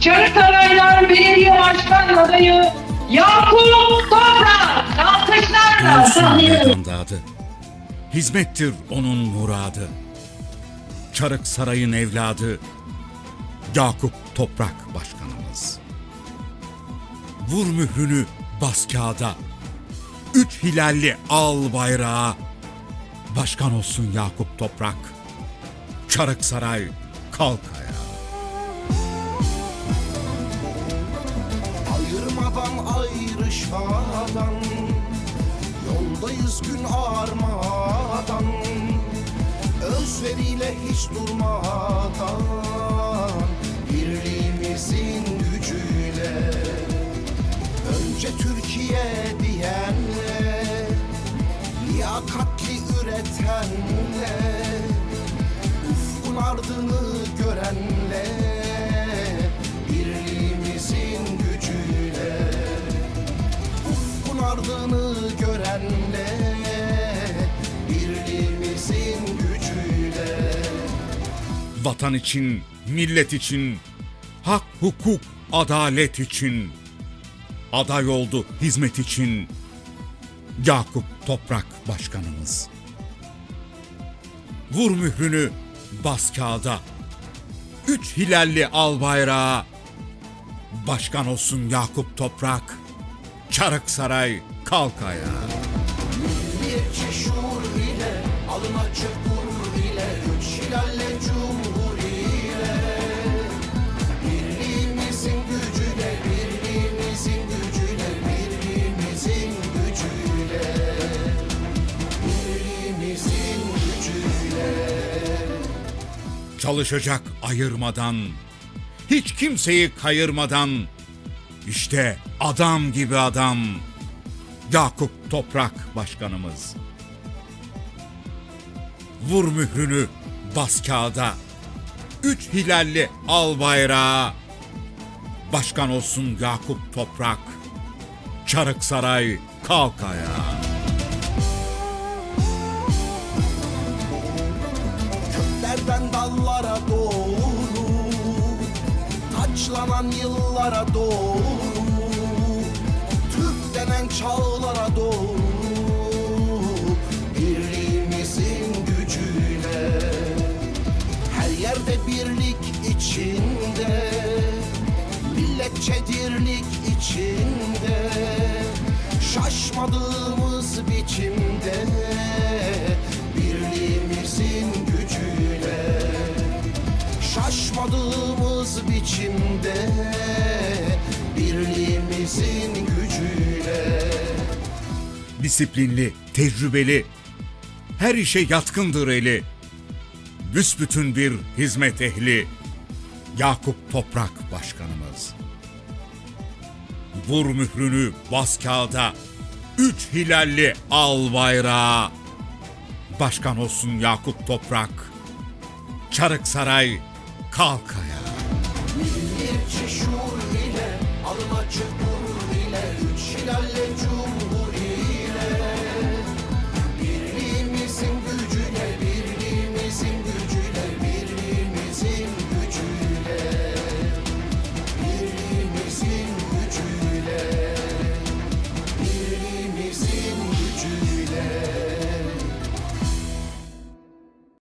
Çarıklaraylar Belediye Başkan Adayı Yakup Toprak. Alkışlarla sahneye. Hizmettir onun muradı. Çarık Saray'ın evladı. Yakup Toprak Başkanımız. Vur mührünü bas kağıda. Üç hilalli al bayrağı. Başkan olsun Yakup Toprak. Çarık Saray kalk ayağa. Ayırmadan ayrışmadan Yoldayız gün ağarmadan Özveriyle hiç durmadan. Birliğimizin gücüyle. Önce Türkiye diyenle. Liyakatli üretenle. Ufkun ardını görenle ardını görenle Birliğimizin gücüyle. Vatan için, millet için, hak, hukuk, adalet için, aday oldu hizmet için Yakup Toprak Başkanımız. Vur mührünü bas kağıda, üç hilalli al bayrağı, başkan olsun Yakup Toprak, Çarık Saray kalk ayağa. Milliyetçi şuur ile Alın açık gurur ile Üç hilalle cumhuriyle Birliğimizin gücüyle Birliğimizin gücüyle Birliğimizin gücüyle. Birliğimizin gücüyle. Çalışacak ayırmadan, hiç kimseyi kayırmadan, işte adam gibi adam, Yakup Toprak Başkanımız. Vur mührünü bas kağıda, üç hilalli al bayrağı, başkan olsun Yakup Toprak, Çarık Saray kalk ayağa. Köklerden dallara doğru Taçlanan yıllara doğru Türk denen çağlara doğru Birliğimizin gücüyle Her yerde birlik içinde Milletçe dirlik içinde Şaşmadığımız biçimde Birliğimizin gücüyle Şaşmadığımız biçimde Birliğimizin gücüyle disiplinli, tecrübeli, her işe yatkındır eli. Büsbütün bir hizmet ehli, Yakup Toprak Başkanımız. Vur mührünü bas kağıda, üç hilalli al bayrağı. Başkan olsun Yakup Toprak, Çarık Saray kalk ayağa. Milliyetçi şuur ile Alın açık